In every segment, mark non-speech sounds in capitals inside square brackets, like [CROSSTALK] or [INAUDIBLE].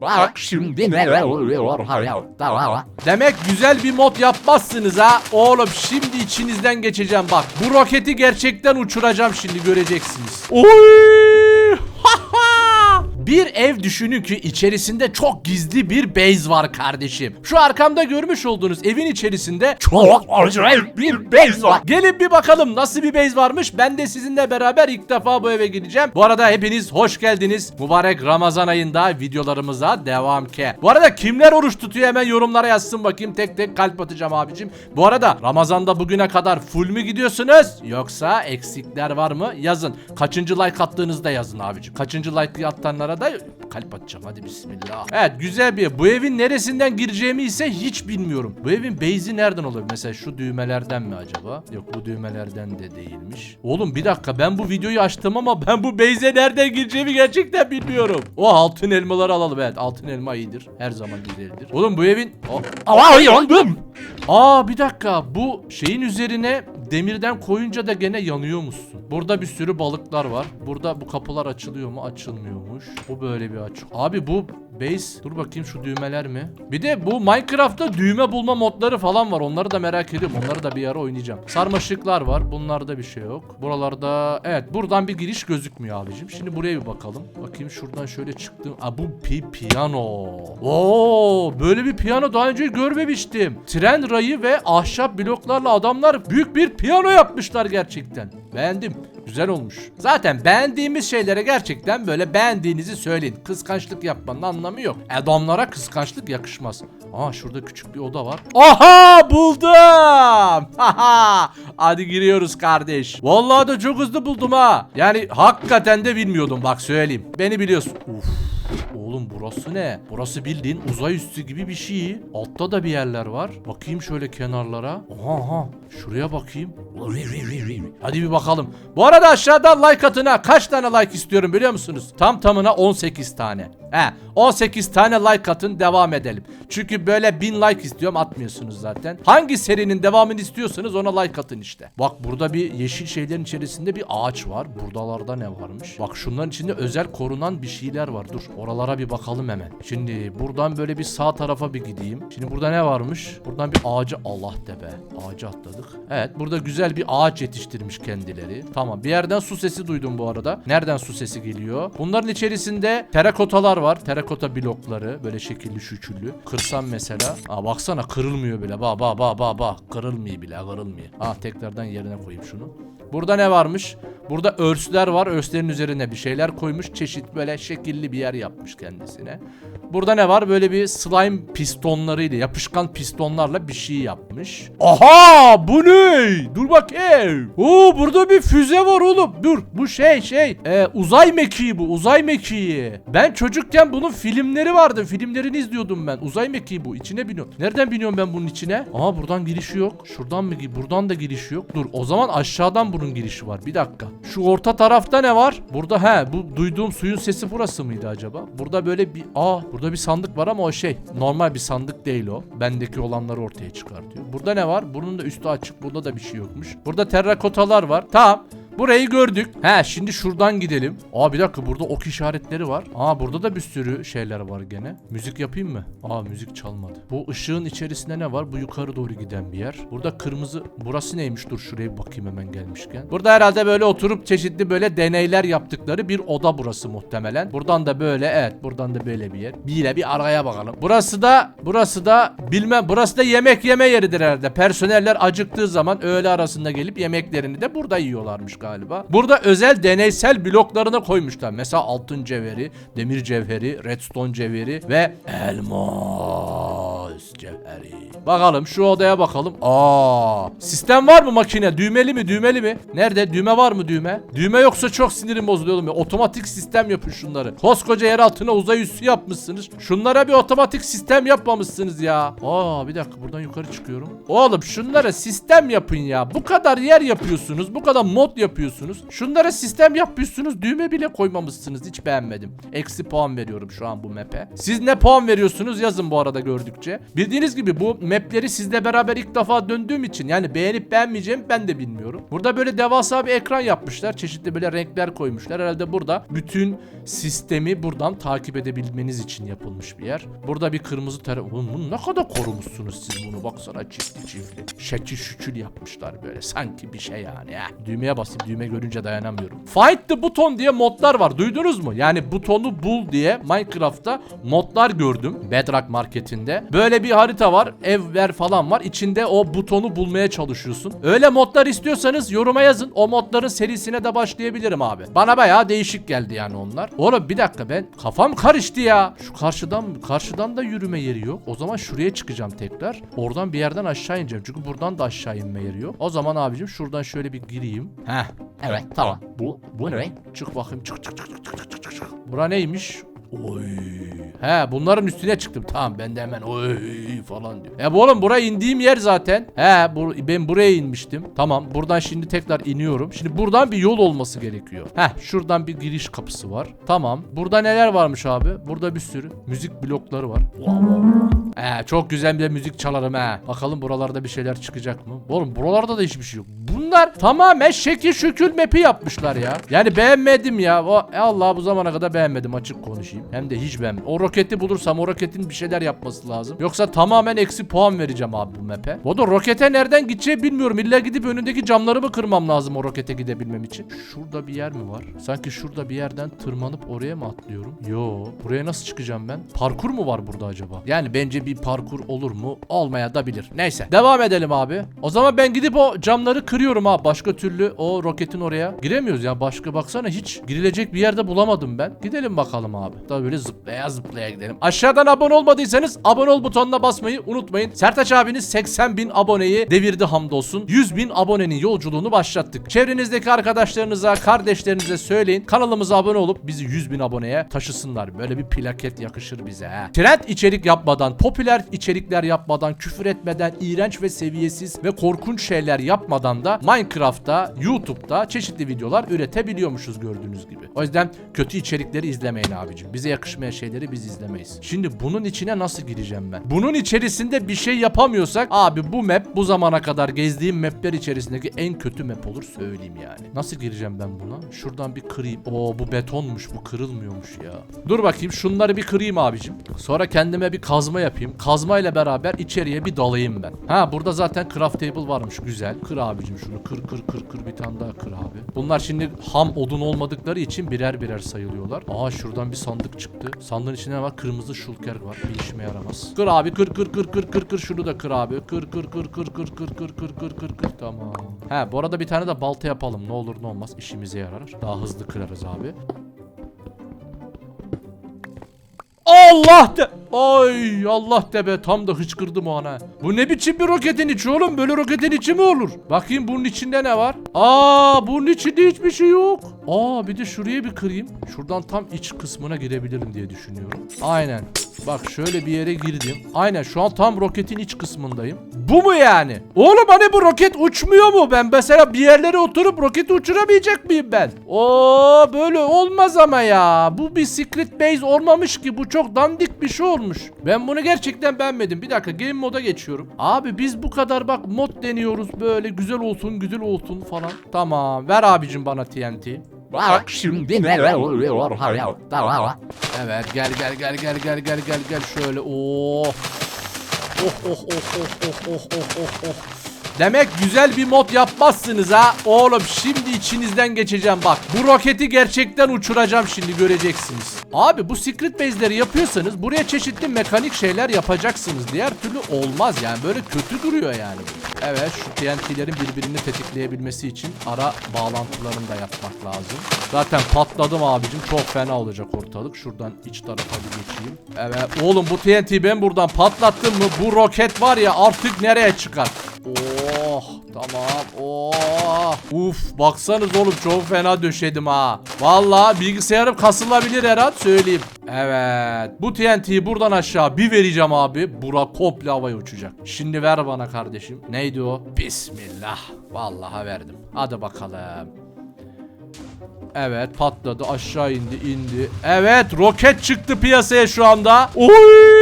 Bak şimdi neler oluyor hayatta. Demek güzel bir mod yapmazsınız ha. Oğlum şimdi içinizden geçeceğim bak. Bu roketi gerçekten uçuracağım şimdi göreceksiniz. Oy! Bir ev düşünün ki içerisinde çok gizli bir base var kardeşim. Şu arkamda görmüş olduğunuz evin içerisinde Çok orijinal bir bez var. Gelin bir bakalım nasıl bir base varmış. Ben de sizinle beraber ilk defa bu eve gideceğim. Bu arada hepiniz hoş geldiniz. Mübarek Ramazan ayında videolarımıza devam ke. Bu arada kimler oruç tutuyor hemen yorumlara yazsın bakayım. Tek tek kalp atacağım abicim. Bu arada Ramazan'da bugüne kadar full mü gidiyorsunuz? Yoksa eksikler var mı? Yazın. Kaçıncı like attığınızda yazın abicim. Kaçıncı like atanlara da kalp atacağım. Hadi bismillah. Evet güzel bir. Bu evin neresinden gireceğimi ise hiç bilmiyorum. Bu evin base'i nereden olur? Mesela şu düğmelerden mi acaba? Yok bu düğmelerden de değilmiş. Oğlum bir dakika ben bu videoyu açtım ama ben bu base'e nereden gireceğimi gerçekten bilmiyorum. O altın elmaları alalım. Evet altın elma iyidir. Her zaman güzeldir. Oğlum bu evin... Aa yandım. Aa bir dakika bu şeyin üzerine demirden koyunca da gene yanıyor musun? Burada bir sürü balıklar var. Burada bu kapılar açılıyor mu? Açılmıyormuş. Bu böyle bir aç. Abi bu base dur bakayım şu düğmeler mi? Bir de bu Minecraft'ta düğme bulma modları falan var. Onları da merak ediyorum. Onları da bir ara oynayacağım. Sarmaşıklar var. Bunlarda bir şey yok. Buralarda evet buradan bir giriş gözükmüyor abicim. Şimdi buraya bir bakalım. Bakayım şuradan şöyle çıktım. Aa bu pi piyano. Oo böyle bir piyano daha önce görmemiştim. Tren rayı ve ahşap bloklarla adamlar büyük bir piyano yapmışlar gerçekten. Beğendim. Güzel olmuş. Zaten beğendiğimiz şeylere gerçekten böyle beğendiğinizi söyleyin. Kıskançlık yapmanın anlamı yok. Adamlara kıskançlık yakışmaz. Aa şurada küçük bir oda var. Aha buldum. [LAUGHS] Haha. Hadi giriyoruz kardeş. Vallahi da çok hızlı buldum ha. Yani hakikaten de bilmiyordum bak söyleyeyim. Beni biliyorsun. Uf. Oğlum burası ne? Burası bildiğin uzay üstü gibi bir şey. Altta da bir yerler var. Bakayım şöyle kenarlara. Aha aha. Şuraya bakayım. Hadi bir bakalım. Bu arada aşağıdan like atına kaç tane like istiyorum biliyor musunuz? Tam tamına 18 tane. He 18 tane like atın devam edelim. Çünkü böyle 1000 like istiyorum atmıyorsunuz zaten. Hangi serinin devamını istiyorsanız ona like atın işte. Bak burada bir yeşil şeylerin içerisinde bir ağaç var. Buradalarda ne varmış? Bak şunların içinde özel korunan bir şeyler var. Dur oralara bir bakalım hemen. Şimdi buradan böyle bir sağ tarafa bir gideyim. Şimdi burada ne varmış? Buradan bir ağacı Allah de be. Ağacı atladık. Evet burada güzel bir ağaç yetiştirmiş kendileri. Tamam bir yerden su sesi duydum bu arada. Nereden su sesi geliyor? Bunların içerisinde terakotalar var. Terakota blokları böyle şekilli şüküllü. Kırsam mesela. Aa baksana kırılmıyor bile. Ba ba ba ba ba. Kırılmıyor bile kırılmıyor. Ah tekrardan yerine koyayım şunu. Burada ne varmış? Burada örsler var. Örslerin üzerine bir şeyler koymuş. Çeşit böyle şekilli bir yer yapmış kendisine. Burada ne var? Böyle bir slime pistonlarıyla, yapışkan pistonlarla bir şey yapmış. Aha! Bu ne? Dur bakayım. Oo burada bir füze var oğlum. Dur. Bu şey şey. Ee, uzay mekiği bu. Uzay mekiği. Ben çocukken bunun filmleri vardı. Filmlerini izliyordum ben. Uzay mekiği bu. İçine biniyorum. Nereden biniyorum ben bunun içine? Aa buradan girişi yok. Şuradan mı? Buradan da girişi yok. Dur. O zaman aşağıdan bunun girişi var. Bir dakika. Şu orta tarafta ne var? Burada he bu duyduğum suyun sesi burası mıydı acaba? Burada böyle bir aa burada bir sandık var ama o şey normal bir sandık değil o. Bendeki olanları ortaya çıkartıyor. Burada ne var? Bunun da üstü açık. Burada da bir şey yokmuş. Burada terrakotalar var. Tamam. Burayı gördük. He şimdi şuradan gidelim. Aa bir dakika burada ok işaretleri var. Aa burada da bir sürü şeyler var gene. Müzik yapayım mı? Aa müzik çalmadı. Bu ışığın içerisinde ne var? Bu yukarı doğru giden bir yer. Burada kırmızı. Burası neymiş? Dur şuraya bakayım hemen gelmişken. Burada herhalde böyle oturup çeşitli böyle deneyler yaptıkları bir oda burası muhtemelen. Buradan da böyle evet buradan da böyle bir yer. Bir ile bir araya bakalım. Burası da burası da bilmem burası da yemek yeme yeridir herhalde. Personeller acıktığı zaman öğle arasında gelip yemeklerini de burada yiyorlarmış galiba. Burada özel deneysel bloklarını koymuşlar. Mesela altın cevheri, demir cevheri, redstone cevheri ve elmas cevheri. Bakalım şu odaya bakalım. Aa, sistem var mı makine? Düğmeli mi? Düğmeli mi? Nerede? Düğme var mı düğme? Düğme yoksa çok sinirim bozuluyor ya. Otomatik sistem yapın şunları. Koskoca yer altına uzay üssü yapmışsınız. Şunlara bir otomatik sistem yapmamışsınız ya. Aa bir dakika buradan yukarı çıkıyorum. Oğlum şunlara sistem yapın ya. Bu kadar yer yapıyorsunuz. Bu kadar mod yapıyorsunuz. Şunlara sistem yapıyorsunuz. Düğme bile koymamışsınız. Hiç beğenmedim. Eksi puan veriyorum şu an bu map'e. Siz ne puan veriyorsunuz yazın bu arada gördükçe. Bildiğiniz gibi bu mapleri sizle beraber ilk defa döndüğüm için yani beğenip beğenmeyeceğimi ben de bilmiyorum. Burada böyle devasa bir ekran yapmışlar. Çeşitli böyle renkler koymuşlar. Herhalde burada bütün sistemi buradan takip edebilmeniz için yapılmış bir yer. Burada bir kırmızı tere... Oğlum bunu ne kadar korumuşsunuz siz bunu baksana çiftli çiftli. Şekil şükül yapmışlar böyle sanki bir şey yani. ya. Düğmeye basayım düğme görünce dayanamıyorum. Find the button diye modlar var duydunuz mu? Yani butonu bul diye Minecraft'ta modlar gördüm Bedrock marketinde. Böyle bir harita var evler falan var içinde o butonu bulmaya çalışıyorsun. Öyle modlar istiyorsanız yoruma yazın o modların serisine de başlayabilirim abi. Bana bayağı değişik geldi yani onlar. Oğlum bir dakika ben kafam karıştı ya. Şu karşıdan karşıdan da yürüme yeri yok. O zaman şuraya çıkacağım tekrar. Oradan bir yerden aşağı ineceğim. Çünkü buradan da aşağı inme yeri yok. O zaman abicim şuradan şöyle bir gireyim. Heh. Evet tamam. Bu bu ne? Çık bakayım. Çık çık çık çık çık çık. Bura neymiş? Oy. He bunların üstüne çıktım. Tamam ben de hemen oy falan diyor. E bu oğlum buraya indiğim yer zaten. He bu, ben buraya inmiştim. Tamam buradan şimdi tekrar iniyorum. Şimdi buradan bir yol olması gerekiyor. He şuradan bir giriş kapısı var. Tamam. Burada neler varmış abi? Burada bir sürü müzik blokları var. He çok güzel bir müzik çalarım he. Bakalım buralarda bir şeyler çıkacak mı? Oğlum buralarda da hiçbir şey yok. Bunlar tamamen şekil şükül map'i yapmışlar ya. Yani beğenmedim ya. O, e Allah bu zamana kadar beğenmedim açık konuşayım. Hem de hiç beğenmedim. O roketi bulursam o roketin bir şeyler yapması lazım. Yoksa tamamen eksi puan vereceğim abi bu map'e. O da rokete nereden gideceği bilmiyorum. İlla gidip önündeki camları mı kırmam lazım o rokete gidebilmem için? Şurada bir yer mi var? Sanki şurada bir yerden tırmanıp oraya mı atlıyorum? Yo. Buraya nasıl çıkacağım ben? Parkur mu var burada acaba? Yani bence bir parkur olur mu? Olmaya da bilir. Neyse. Devam edelim abi. O zaman ben gidip o camları kırıyorum ha. Başka türlü o roketin oraya giremiyoruz ya. Başka baksana hiç girilecek bir yerde bulamadım ben. Gidelim bakalım abi. Daha böyle zıplaya zıplaya gidelim. Aşağıdan abone olmadıysanız abone ol butonuna basmayı unutmayın. Sertaç abiniz 80 bin aboneyi devirdi hamdolsun. 100 bin abonenin yolculuğunu başlattık. Çevrenizdeki arkadaşlarınıza, kardeşlerinize söyleyin. Kanalımıza abone olup bizi 100 bin aboneye taşısınlar. Böyle bir plaket yakışır bize ha. Trend içerik yapmadan, popüler içerikler yapmadan, küfür etmeden, iğrenç ve seviyesiz ve korkunç şeyler yapmadan da Minecraft'ta, YouTube'da çeşitli videolar üretebiliyormuşuz gördüğünüz gibi. O yüzden kötü içerikleri izlemeyin abicim. Bize yakışmayan şeyleri biz izlemeyiz. Şimdi bunun içine nasıl gireceğim ben? Bunun içerisinde bir şey yapamıyorsak abi bu map bu zamana kadar gezdiğim mapler içerisindeki en kötü map olur söyleyeyim yani. Nasıl gireceğim ben buna? Şuradan bir kırayım. Oo bu betonmuş bu kırılmıyormuş ya. Dur bakayım şunları bir kırayım abicim. Sonra kendime bir kazma yapayım. Kazma ile beraber içeriye bir dalayım ben. Ha burada zaten craft table varmış güzel. Kır abicim şunu kır kır kır kır bir tane daha kır abi. Bunlar şimdi ham odun olmadıkları için birer birer sayılıyorlar. Aa şuradan bir sandık çıktı. Sandığın içinde ne var? Kırmızı şulker var. Bir işime yaramaz. Kır abi kır kır kır kır kır kır şunu da kır abi. Kır kır kır kır kır kır kır kır kır kır kır. Tamam. He bu arada bir tane de balta yapalım. Ne olur ne olmaz işimize yarar. Daha hızlı kırarız abi. Allah de... Ay Allah de be tam da hıçkırdım o ana. Bu ne biçim bir roketin içi oğlum? Böyle roketin içi mi olur? Bakayım bunun içinde ne var? Aa bunun içinde hiçbir şey yok. Aa bir de şuraya bir kırayım. Şuradan tam iç kısmına girebilirim diye düşünüyorum. Aynen. Bak şöyle bir yere girdim. Aynen şu an tam roketin iç kısmındayım. Bu mu yani? Oğlum hani bu roket uçmuyor mu? Ben mesela bir yerlere oturup roketi uçuramayacak mıyım ben? Oo böyle olmaz ama ya. Bu bir secret base olmamış ki. Bu çok dandik bir şey olmuş. Ben bunu gerçekten beğenmedim. Bir dakika game moda geçiyorum. Abi biz bu kadar bak mod deniyoruz böyle güzel olsun güzel olsun falan. Tamam ver abicim bana TNT. Bak şimdi ne oluyor? Tamam. Evet gel gel gel gel gel gel gel gel şöyle. Oh. Oh oh oh oh oh oh oh oh oh. Demek güzel bir mod yapmazsınız ha. Oğlum şimdi içinizden geçeceğim bak. Bu roketi gerçekten uçuracağım şimdi göreceksiniz. Abi bu secret base'leri yapıyorsanız buraya çeşitli mekanik şeyler yapacaksınız. Diğer türlü olmaz yani böyle kötü duruyor yani. Evet şu TNT'lerin birbirini tetikleyebilmesi için ara bağlantılarını da yapmak lazım. Zaten patladım abicim çok fena olacak ortalık. Şuradan iç tarafa bir geçeyim. Evet oğlum bu TNT'yi ben buradan patlattım mı bu roket var ya artık nereye çıkar? Oh tamam. Oh. Uf baksanız oğlum çok fena döşedim ha. Valla bilgisayarım kasılabilir Erhat söyleyeyim. Evet bu TNT'yi buradan aşağı bir vereceğim abi. Bura komple havaya uçacak. Şimdi ver bana kardeşim. Neydi o? Bismillah. Vallahi verdim. Hadi bakalım. Evet patladı. Aşağı indi indi. Evet roket çıktı piyasaya şu anda. Oy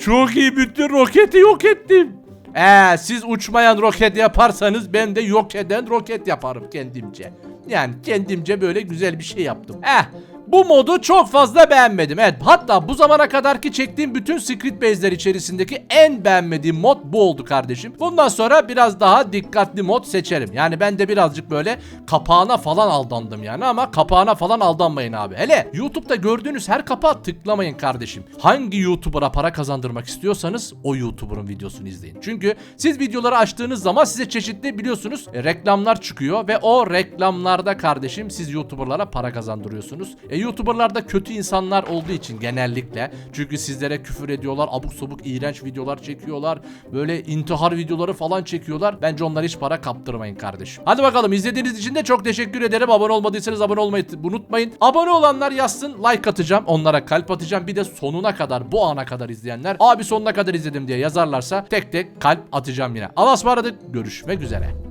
Çok iyi bütün roketi yok ettim. Ee, siz uçmayan roket yaparsanız ben de yok eden roket yaparım kendimce. Yani kendimce böyle güzel bir şey yaptım. Eh bu modu çok fazla beğenmedim. Evet hatta bu zamana kadarki çektiğim bütün Secret Base'ler içerisindeki en beğenmediğim mod bu oldu kardeşim. Bundan sonra biraz daha dikkatli mod seçerim. Yani ben de birazcık böyle kapağına falan aldandım yani ama kapağına falan aldanmayın abi. Hele YouTube'da gördüğünüz her kapağa tıklamayın kardeşim. Hangi YouTuber'a para kazandırmak istiyorsanız o YouTuber'ın videosunu izleyin. Çünkü siz videoları açtığınız zaman size çeşitli biliyorsunuz reklamlar çıkıyor ve o reklamlarda kardeşim siz YouTuber'lara para kazandırıyorsunuz. E YouTuber'larda kötü insanlar olduğu için genellikle çünkü sizlere küfür ediyorlar, abuk sabuk iğrenç videolar çekiyorlar. Böyle intihar videoları falan çekiyorlar. Bence onlara hiç para kaptırmayın kardeşim. Hadi bakalım izlediğiniz için de çok teşekkür ederim. Abone olmadıysanız abone olmayı unutmayın. Abone olanlar yazsın like atacağım. Onlara kalp atacağım. Bir de sonuna kadar bu ana kadar izleyenler abi sonuna kadar izledim diye yazarlarsa tek tek kalp atacağım yine. Allah'a ısmarladık. Görüşmek üzere.